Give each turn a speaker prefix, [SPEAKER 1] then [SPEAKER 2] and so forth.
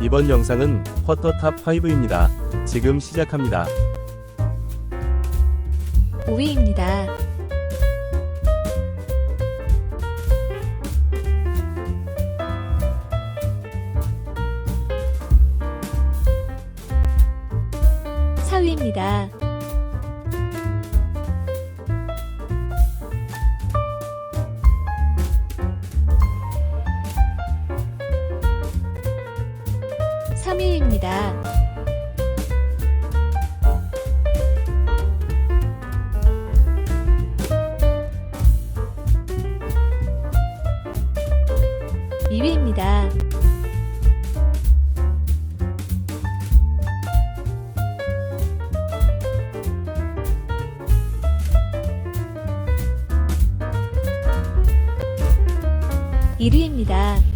[SPEAKER 1] 이번 영상은 퍼터탑 5입니다. 지금 시작합니다.
[SPEAKER 2] 5위입니다. 사위입니다 3위입니다. 2위입니다. 일위입니다